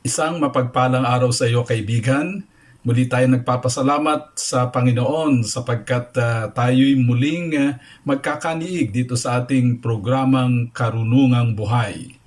Isang mapagpalang araw sa iyo kaibigan. Muli tayo nagpapasalamat sa Panginoon sapagkat uh, tayo'y muling uh, magkakaniig dito sa ating programang Karunungang Buhay.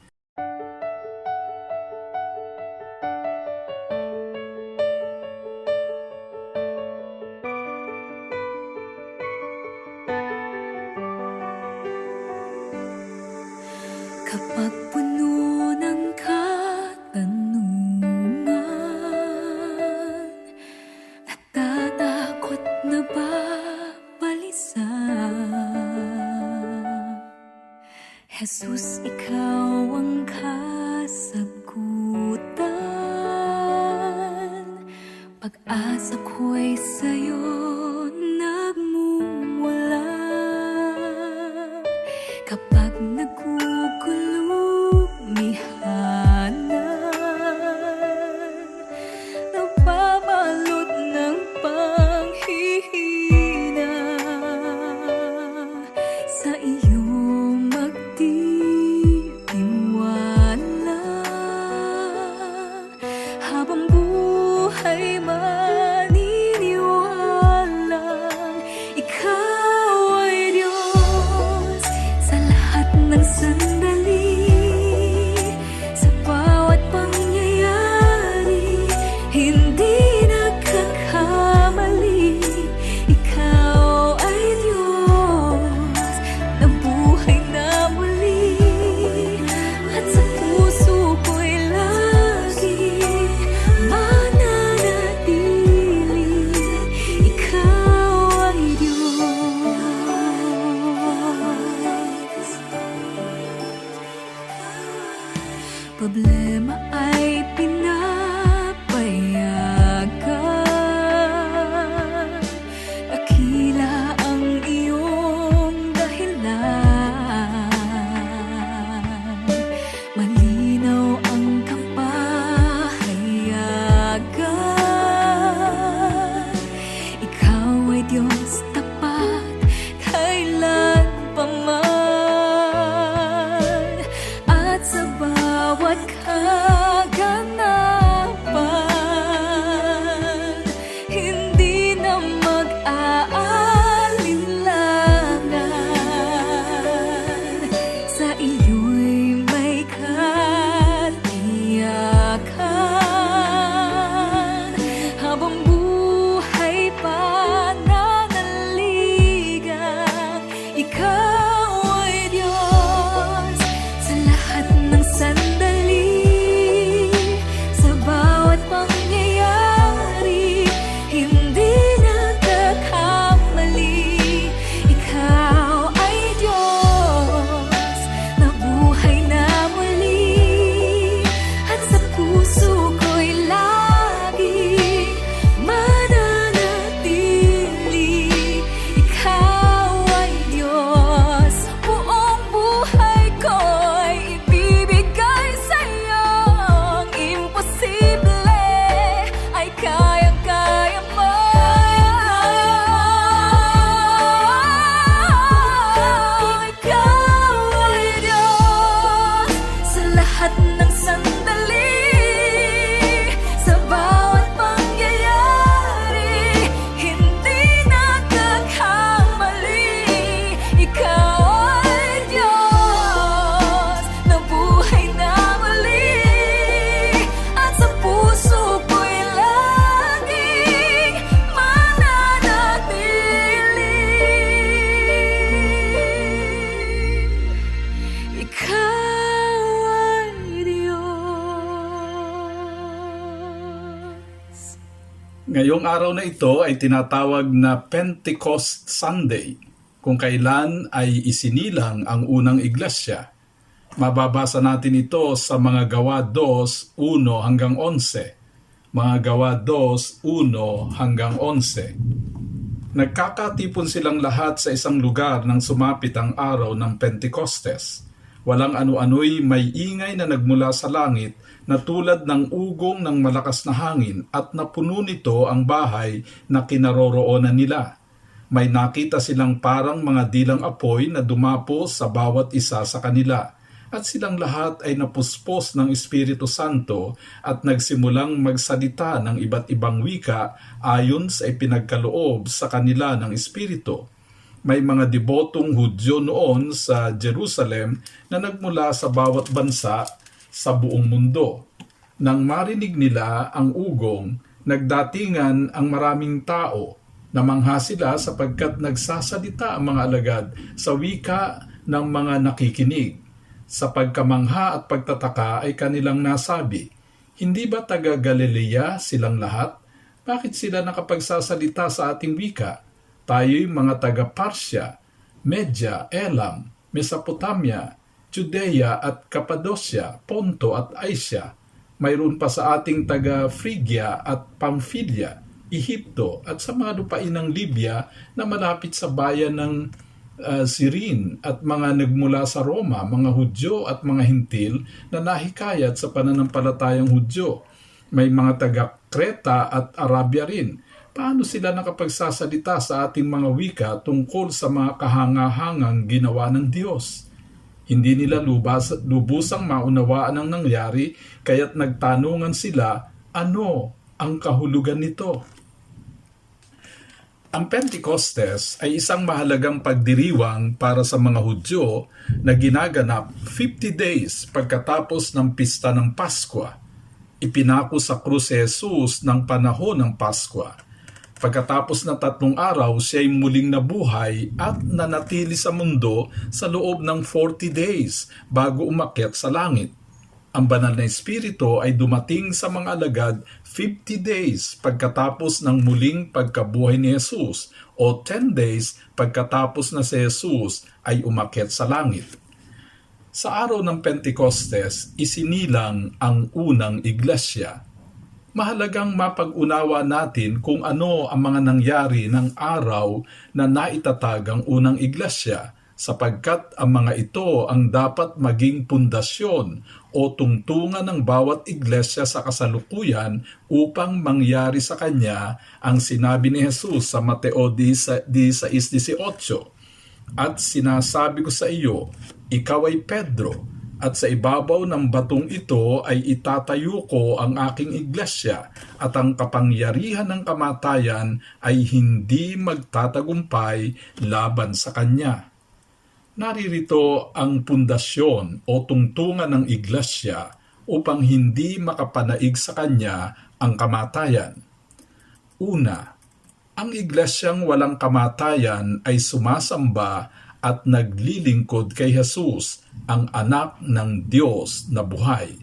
Yung araw na ito ay tinatawag na Pentecost Sunday, kung kailan ay isinilang ang unang iglesia. Mababasa natin ito sa mga gawa 2, 1 hanggang 11. Mga gawa 2, 1 hanggang 11. Nagkakatipon silang lahat sa isang lugar nang sumapit ang araw ng Pentecostes. Walang ano-ano'y may ingay na nagmula sa langit na tulad ng ugong ng malakas na hangin at napuno nito ang bahay na kinaroroonan nila. May nakita silang parang mga dilang apoy na dumapo sa bawat isa sa kanila at silang lahat ay napuspos ng Espiritu Santo at nagsimulang magsalita ng iba't ibang wika ayon sa ipinagkaloob sa kanila ng Espiritu. May mga debotong Hudyo noon sa Jerusalem na nagmula sa bawat bansa sa buong mundo. Nang marinig nila ang ugong, nagdatingan ang maraming tao. Namangha sila sapagkat nagsasalita ang mga alagad sa wika ng mga nakikinig. Sa pagkamangha at pagtataka ay kanilang nasabi, Hindi ba taga Galilea silang lahat? Bakit sila nakapagsasalita sa ating wika? Tayo'y mga taga Parsya, Media, Elam, Mesopotamia, Judea at Cappadocia, Ponto at Asia. Mayroon pa sa ating taga Phrygia at Pamphylia, Ehipto at sa mga lupain ng Libya na malapit sa bayan ng uh, Sirin at mga nagmula sa Roma, mga Hudyo at mga Hintil na nahikayat sa pananampalatayang Hudyo. May mga taga Kreta at Arabia rin. Paano sila nakapagsasalita sa ating mga wika tungkol sa mga kahangahangang ginawa ng Diyos? Hindi nila lubas, lubusang maunawaan ang nangyari kaya't nagtanungan sila ano ang kahulugan nito. Ang Pentecostes ay isang mahalagang pagdiriwang para sa mga Hudyo na ginaganap 50 days pagkatapos ng pista ng Paskwa. Ipinako sa krus si Jesus ng panahon ng Paskwa. Pagkatapos ng tatlong araw, siya ay muling nabuhay at nanatili sa mundo sa loob ng 40 days bago umakyat sa langit. Ang banal na espiritu ay dumating sa mga alagad 50 days pagkatapos ng muling pagkabuhay ni Jesus o 10 days pagkatapos na si Jesus ay umakyat sa langit. Sa araw ng Pentecostes, isinilang ang unang iglesia. Mahalagang mapag-unawa natin kung ano ang mga nangyari ng araw na naitatag ang unang iglesia sapagkat ang mga ito ang dapat maging pundasyon o tungtungan ng bawat iglesia sa kasalukuyan upang mangyari sa kanya ang sinabi ni Jesus sa Mateo 16.18. At sinasabi ko sa iyo, ikaw ay Pedro, at sa ibabaw ng batong ito ay itatayo ko ang aking iglesia at ang kapangyarihan ng kamatayan ay hindi magtatagumpay laban sa kanya. Naririto ang pundasyon o tungtungan ng iglesia upang hindi makapanaig sa kanya ang kamatayan. Una, ang iglesyang walang kamatayan ay sumasamba at naglilingkod kay Jesus, ang anak ng Diyos na buhay.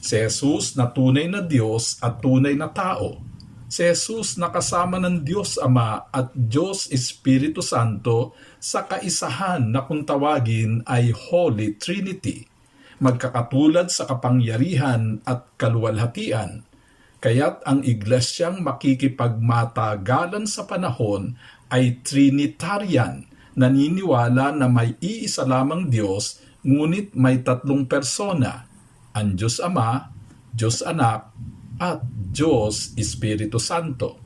Si Jesus na tunay na Diyos at tunay na tao si Jesus nakasama ng Diyos Ama at Diyos Espiritu Santo sa kaisahan na kung tawagin ay Holy Trinity, magkakatulad sa kapangyarihan at kaluwalhatian. Kaya't ang iglesyang makikipagmatagalan sa panahon ay Trinitarian, naniniwala na may iisa lamang Diyos ngunit may tatlong persona, ang Diyos Ama, Diyos Anak, at Diyos Espiritu Santo.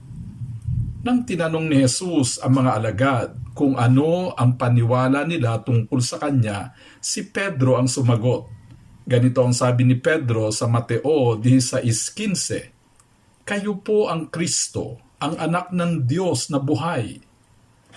Nang tinanong ni Jesus ang mga alagad kung ano ang paniwala nila tungkol sa kanya, si Pedro ang sumagot. Ganito ang sabi ni Pedro sa Mateo 16.15, Kayo po ang Kristo, ang anak ng Diyos na buhay.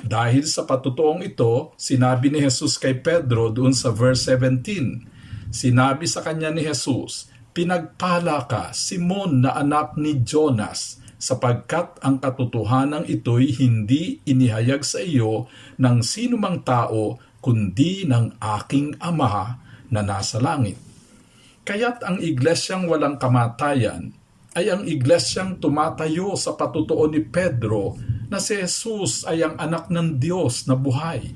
Dahil sa patutuong ito, sinabi ni Jesus kay Pedro doon sa verse 17, Sinabi sa kanya ni Jesus, Pinagpala ka, Simon na anak ni Jonas, sapagkat ang katotohanan ito'y hindi inihayag sa iyo ng sinumang tao, kundi ng aking ama na nasa langit. Kaya't ang iglesyang walang kamatayan ay ang iglesyang tumatayo sa patutuo ni Pedro na si Jesus ay ang anak ng Diyos na buhay.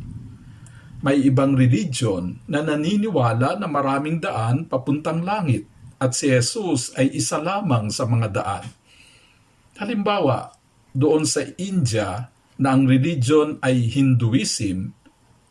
May ibang religion na naniniwala na maraming daan papuntang langit at si Jesus ay isa lamang sa mga daan. Halimbawa, doon sa India na ang religion ay Hinduism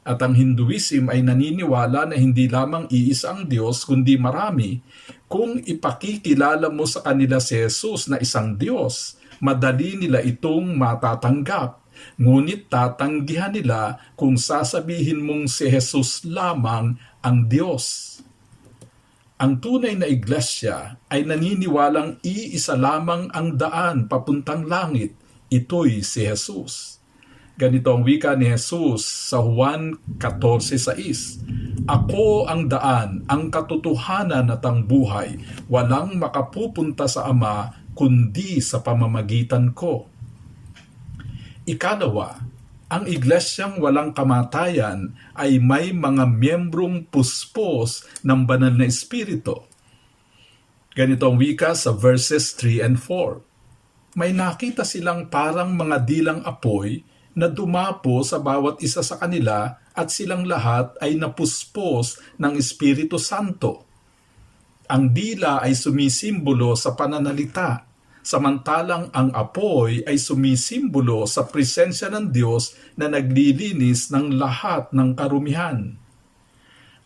at ang Hinduism ay naniniwala na hindi lamang iisa ang Diyos kundi marami, kung ipakikilala mo sa kanila si Jesus na isang Diyos, madali nila itong matatanggap. Ngunit tatanggihan nila kung sasabihin mong si Jesus lamang ang Diyos. Ang tunay na iglesia ay naniniwalang iisa lamang ang daan papuntang langit. Ito'y si Jesus. Ganito ang wika ni Jesus sa Juan 14.6. Ako ang daan, ang katotohanan at ang buhay. Walang makapupunta sa Ama kundi sa pamamagitan ko. Ikalawa, ang iglesyang walang kamatayan ay may mga miyembrong puspos ng banal na espiritu. Ganito ang wika sa verses 3 and 4. May nakita silang parang mga dilang apoy na dumapo sa bawat isa sa kanila at silang lahat ay napuspos ng Espiritu Santo. Ang dila ay sumisimbolo sa pananalita, samantalang ang apoy ay sumisimbolo sa presensya ng Diyos na naglilinis ng lahat ng karumihan.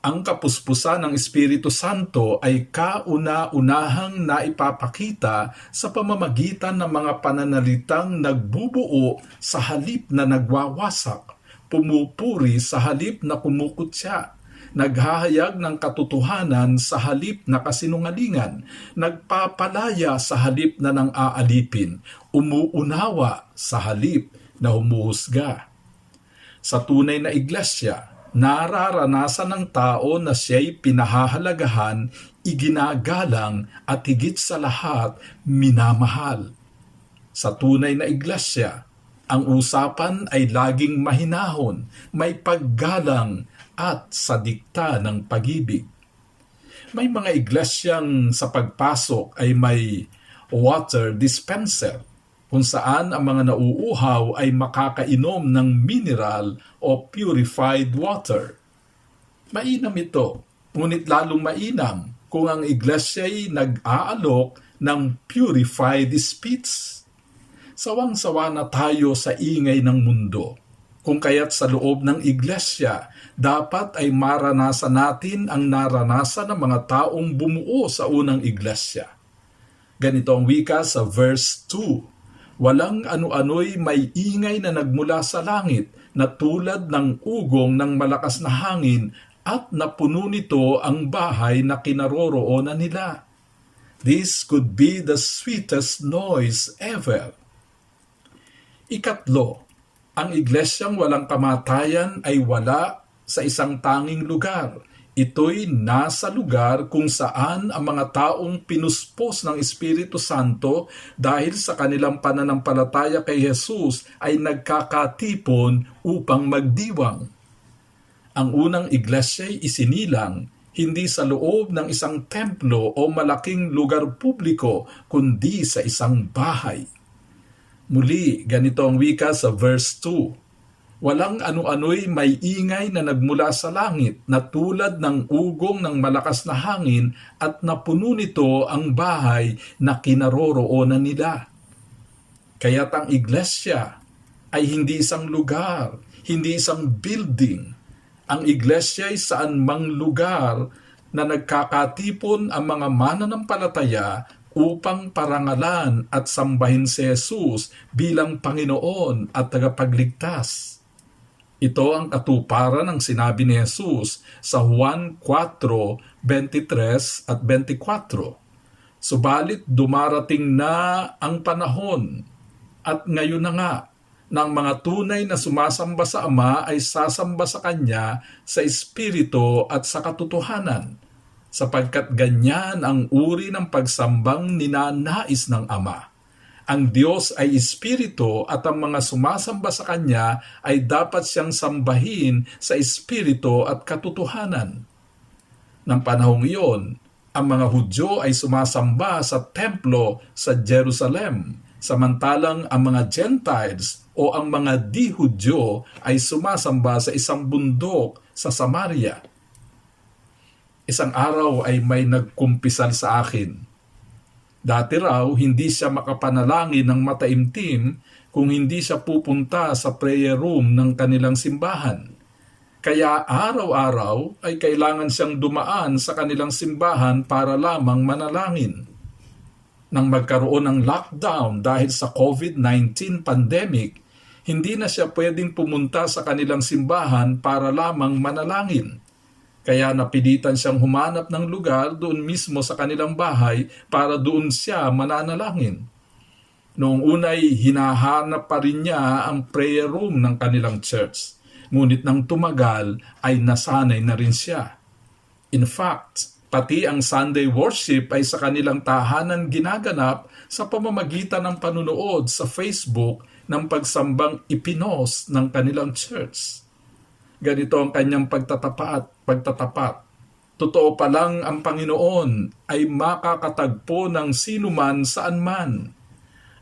Ang kapuspusan ng Espiritu Santo ay kauna-unahang naipapakita sa pamamagitan ng mga pananalitang nagbubuo sa halip na nagwawasak, pumupuri sa halip na kumukutya, naghahayag ng katotohanan sa halip na kasinungalingan, nagpapalaya sa halip na nang aalipin, umuunawa sa halip na humuhusga. Sa tunay na iglesia, nararanasan ng tao na siya'y pinahahalagahan, iginagalang at higit sa lahat minamahal. Sa tunay na iglesia, ang usapan ay laging mahinahon, may paggalang at sa dikta ng pag-ibig. May mga iglesyang sa pagpasok ay may water dispenser kung saan ang mga nauuhaw ay makakainom ng mineral o purified water. Mainam ito, ngunit lalong mainam kung ang iglesia ay nag-aalok ng purified spirits. Sawang-sawa na tayo sa ingay ng mundo. Kung kaya't sa loob ng iglesia, dapat ay maranasan natin ang naranasan ng mga taong bumuo sa unang iglesia. Ganito ang wika sa verse 2 Walang ano-ano'y may ingay na nagmula sa langit na tulad ng ugong ng malakas na hangin at napuno nito ang bahay na kinaroroonan nila. This could be the sweetest noise ever. Ikatlo, ang iglesyang walang kamatayan ay wala sa isang tanging lugar – Ito'y nasa lugar kung saan ang mga taong pinuspos ng Espiritu Santo dahil sa kanilang pananampalataya kay Jesus ay nagkakatipon upang magdiwang. Ang unang iglesia ay isinilang hindi sa loob ng isang templo o malaking lugar publiko kundi sa isang bahay. Muli, ganito ang wika sa verse 2 Walang ano-ano'y may ingay na nagmula sa langit na tulad ng ugong ng malakas na hangin at napuno nito ang bahay na kinaroroonan nila. Kaya't ang iglesia ay hindi isang lugar, hindi isang building. Ang iglesia ay saan mang lugar na nagkakatipon ang mga mananampalataya upang parangalan at sambahin si Jesus bilang Panginoon at tagapagligtas. Ito ang katuparan ng sinabi ni Jesus sa Juan 4:23 at 24. Subalit dumarating na ang panahon at ngayon na nga ng mga tunay na sumasamba sa Ama ay sasamba sa Kanya sa Espiritu at sa katotohanan, sapagkat ganyan ang uri ng pagsambang ninanais ng Ama ang Diyos ay Espiritu at ang mga sumasamba sa Kanya ay dapat siyang sambahin sa Espiritu at katotohanan. Nang panahong iyon, ang mga Hudyo ay sumasamba sa templo sa Jerusalem, samantalang ang mga Gentiles o ang mga di-Hudyo ay sumasamba sa isang bundok sa Samaria. Isang araw ay may nagkumpisal sa akin. Dati raw, hindi siya makapanalangin ng mataimtim kung hindi siya pupunta sa prayer room ng kanilang simbahan. Kaya araw-araw ay kailangan siyang dumaan sa kanilang simbahan para lamang manalangin. Nang magkaroon ng lockdown dahil sa COVID-19 pandemic, hindi na siya pwedeng pumunta sa kanilang simbahan para lamang manalangin. Kaya napilitan siyang humanap ng lugar doon mismo sa kanilang bahay para doon siya mananalangin. Noong unay hinahanap pa rin niya ang prayer room ng kanilang church. Ngunit nang tumagal ay nasanay na rin siya. In fact, pati ang Sunday worship ay sa kanilang tahanan ginaganap sa pamamagitan ng panunood sa Facebook ng pagsambang ipinos ng kanilang church. Ganito ang kanyang pagtatapat, pagtatapat. Totoo pa lang ang Panginoon ay makakatagpo ng sinuman saan man.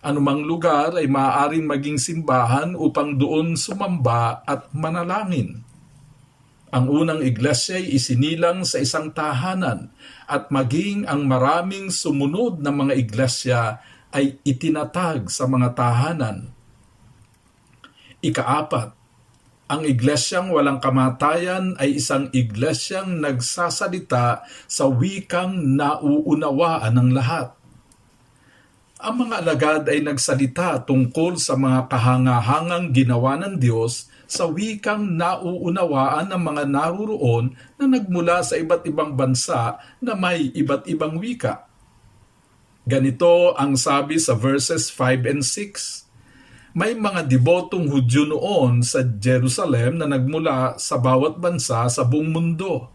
Anumang lugar ay maaaring maging simbahan upang doon sumamba at manalangin. Ang unang iglesia ay isinilang sa isang tahanan at maging ang maraming sumunod na mga iglesia ay itinatag sa mga tahanan. Ikaapat, ang iglesyang walang kamatayan ay isang iglesyang nagsasalita sa wikang nauunawaan ng lahat. Ang mga alagad ay nagsalita tungkol sa mga kahangahangang ginawa ng Diyos sa wikang nauunawaan ng mga naruroon na nagmula sa iba't ibang bansa na may iba't ibang wika. Ganito ang sabi sa verses 5 and 6. May mga debotong Hudyo noon sa Jerusalem na nagmula sa bawat bansa sa buong mundo.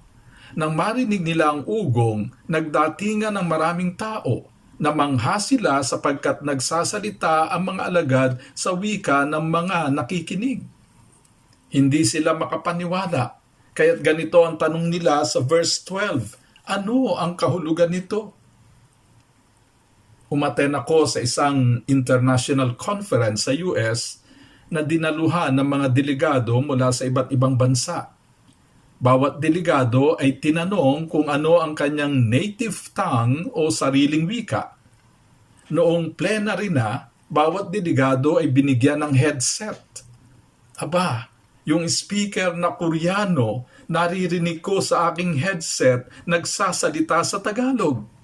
Nang marinig nila ang ugong, nagdatingan ng maraming tao. Namangha sila sapagkat nagsasalita ang mga alagad sa wika ng mga nakikinig. Hindi sila makapaniwala. Kaya't ganito ang tanong nila sa verse 12. Ano ang kahulugan nito? Umaten ako sa isang international conference sa US na dinaluhan ng mga delegado mula sa iba't ibang bansa. Bawat delegado ay tinanong kung ano ang kanyang native tongue o sariling wika. Noong plenary na, bawat delegado ay binigyan ng headset. Aba, yung speaker na Koreano, naririnig ko sa aking headset nagsasalita sa Tagalog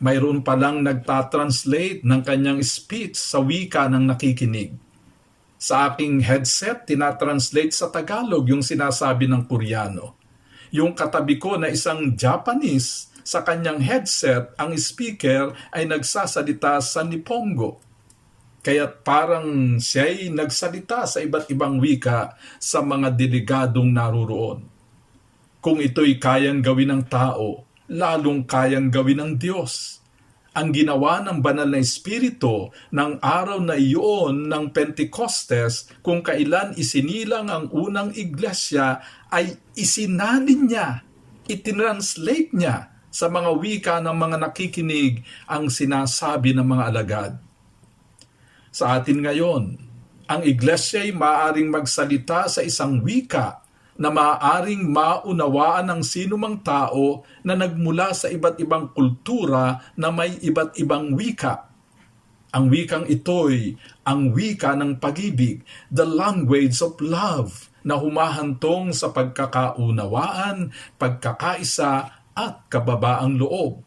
mayroon palang nagtatranslate ng kanyang speech sa wika ng nakikinig. Sa aking headset, tinatranslate sa Tagalog yung sinasabi ng Koreano. Yung katabi ko na isang Japanese, sa kanyang headset, ang speaker ay nagsasalita sa Nipongo. Kaya't parang siya'y nagsalita sa iba't ibang wika sa mga delegadong naruroon. Kung ito'y kayang gawin ng tao, lalong kayang gawin ng Diyos. Ang ginawa ng banal na espiritu ng araw na iyon ng Pentecostes kung kailan isinilang ang unang iglesia ay isinalin niya, itinranslate niya sa mga wika ng mga nakikinig ang sinasabi ng mga alagad. Sa atin ngayon, ang iglesia ay maaaring magsalita sa isang wika na maaaring maunawaan ng sinumang tao na nagmula sa iba't ibang kultura na may iba't ibang wika. Ang wikang ito'y ang wika ng pag-ibig, the language of love, na humahantong sa pagkakaunawaan, pagkakaisa at kababaang loob.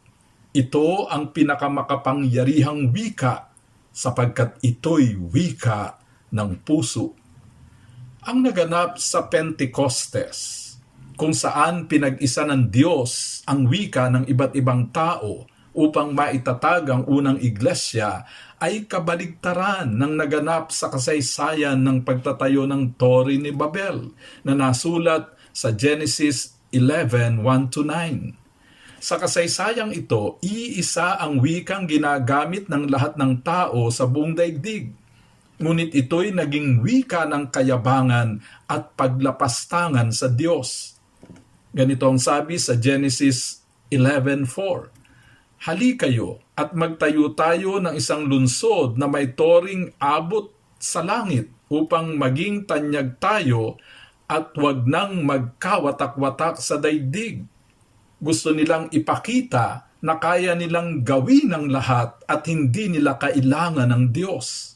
Ito ang pinakamakapangyarihang wika sapagkat ito'y wika ng puso ang naganap sa Pentecostes, kung saan pinag-isa ng Diyos ang wika ng iba't ibang tao upang maitatag ang unang iglesia ay kabaligtaran ng naganap sa kasaysayan ng pagtatayo ng Tori ni Babel na nasulat sa Genesis 11:1 9. Sa kasaysayang ito, iisa ang wikang ginagamit ng lahat ng tao sa buong daigdig ngunit ito'y naging wika ng kayabangan at paglapastangan sa Diyos. Ganito ang sabi sa Genesis 11.4, Hali kayo at magtayo tayo ng isang lunsod na may toring abot sa langit upang maging tanyag tayo at wag nang magkawatak-watak sa daigdig. Gusto nilang ipakita na kaya nilang gawin ang lahat at hindi nila kailangan ng Diyos.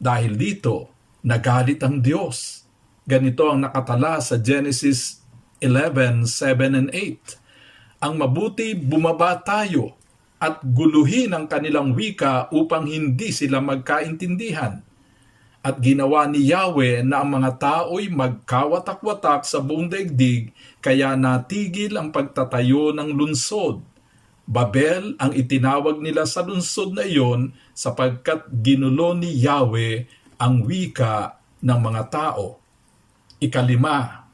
Dahil dito, nagalit ang Diyos. Ganito ang nakatala sa Genesis 11, 7 and 8. Ang mabuti bumaba tayo at guluhin ang kanilang wika upang hindi sila magkaintindihan. At ginawa ni Yahweh na ang mga tao'y magkawatak-watak sa buong daigdig, kaya natigil ang pagtatayo ng lunsod. Babel ang itinawag nila sa lunsod na iyon sapagkat ginulo ni Yahweh ang wika ng mga tao. Ikalima,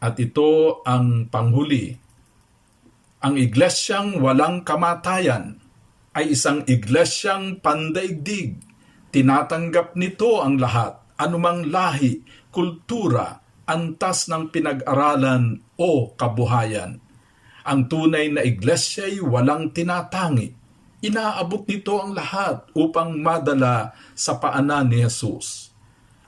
at ito ang panghuli. Ang iglesyang walang kamatayan ay isang iglesyang pandaigdig. Tinatanggap nito ang lahat, anumang lahi, kultura, antas ng pinag-aralan o kabuhayan. Ang tunay na iglesia ay walang tinatangi. Inaabot nito ang lahat upang madala sa paanan ni Jesus.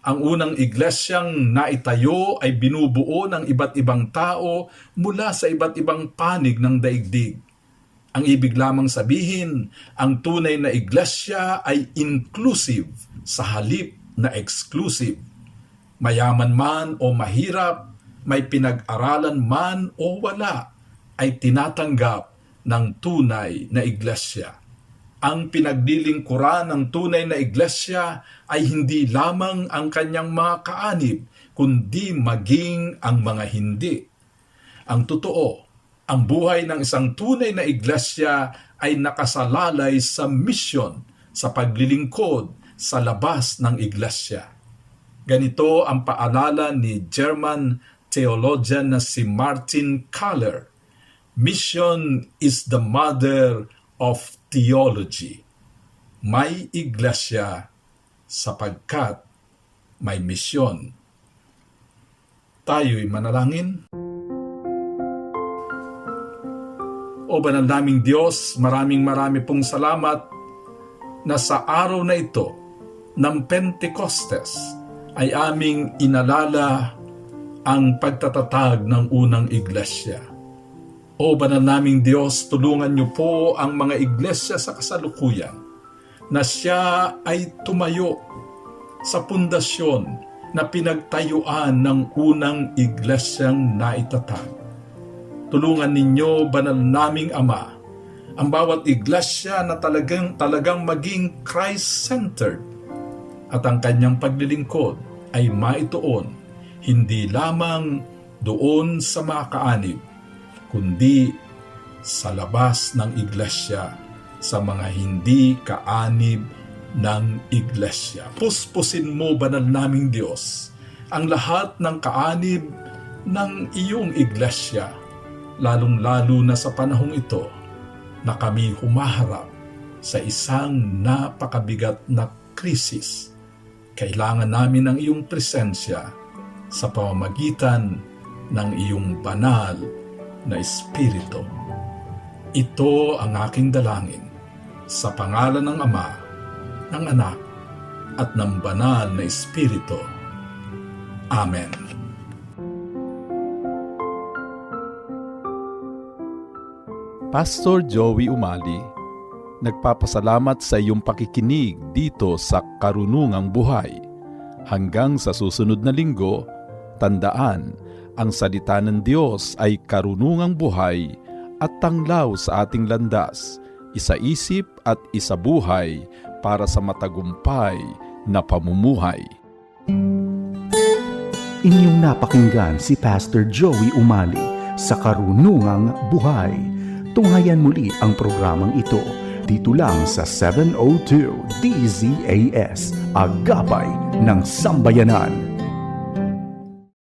Ang unang iglesyang naitayo ay binubuo ng iba't ibang tao mula sa iba't ibang panig ng daigdig. Ang ibig lamang sabihin, ang tunay na iglesia ay inclusive sa halip na exclusive. Mayaman man o mahirap, may pinag-aralan man o wala, ay tinatanggap ng tunay na iglesia. Ang pinaglilingkuran ng tunay na iglesia ay hindi lamang ang kanyang mga kaanib, kundi maging ang mga hindi. Ang totoo, ang buhay ng isang tunay na iglesia ay nakasalalay sa misyon, sa paglilingkod sa labas ng iglesia. Ganito ang paalala ni German theologian na si Martin Kaller. Mission is the mother of theology. May iglesia sapagkat may misyon. Tayo'y manalangin. O banal naming Diyos, maraming marami pong salamat na sa araw na ito ng Pentecostes ay aming inalala ang pagtatatag ng unang iglesia. O banal naming Diyos, tulungan niyo po ang mga iglesia sa kasalukuyan na siya ay tumayo sa pundasyon na pinagtayuan ng unang iglesyang naitatag. Tulungan ninyo, banal naming Ama, ang bawat iglesia na talagang, talagang maging Christ-centered at ang kanyang paglilingkod ay maituon hindi lamang doon sa mga kaanib, kundi sa labas ng iglesia sa mga hindi kaanib ng iglesia. Puspusin mo, banal naming Diyos, ang lahat ng kaanib ng iyong iglesia, lalong-lalo na sa panahong ito na kami humaharap sa isang napakabigat na krisis. Kailangan namin ng iyong presensya sa pamamagitan ng iyong banal na Espiritu. Ito ang aking dalangin sa pangalan ng Ama, ng Anak, at ng Banal na Espiritu. Amen. Pastor Joey Umali, nagpapasalamat sa iyong pakikinig dito sa Karunungang Buhay. Hanggang sa susunod na linggo, tandaan, ang salita ng Diyos ay karunungang buhay at tanglaw sa ating landas, isa-isip at isabuhay para sa matagumpay na pamumuhay. Inyong napakinggan si Pastor Joey Umali sa Karunungang Buhay. Tunghayan muli ang programang ito dito lang sa 702 DZAS, Agapay ng Sambayanan